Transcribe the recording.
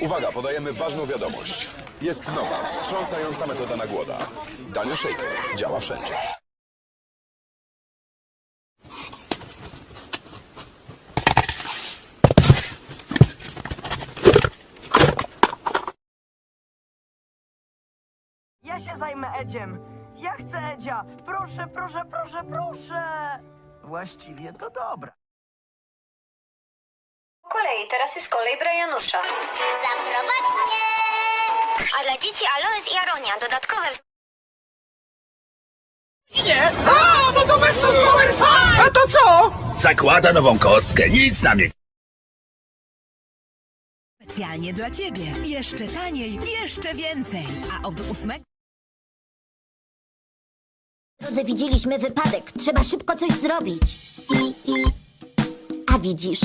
Uwaga, podajemy ważną wiadomość. Jest nowa, wstrząsająca metoda na głoda. Daniel Shaker działa wszędzie. Ja się zajmę Edziem. Ja chcę Edzia. Proszę, proszę, proszę, proszę. Właściwie to dobra. Po kolei, teraz jest kolej Brianusza. Zaprowadź mnie! A dla dzieci Aloes i Aronia dodatkowe... Nie? A, bo to bez A to co? Zakłada nową kostkę, nic na mnie. Specjalnie dla Ciebie. Jeszcze taniej, jeszcze więcej. A od 8 Drodzy, widzieliśmy wypadek. Trzeba szybko coś zrobić. Ti, ti. A widzisz,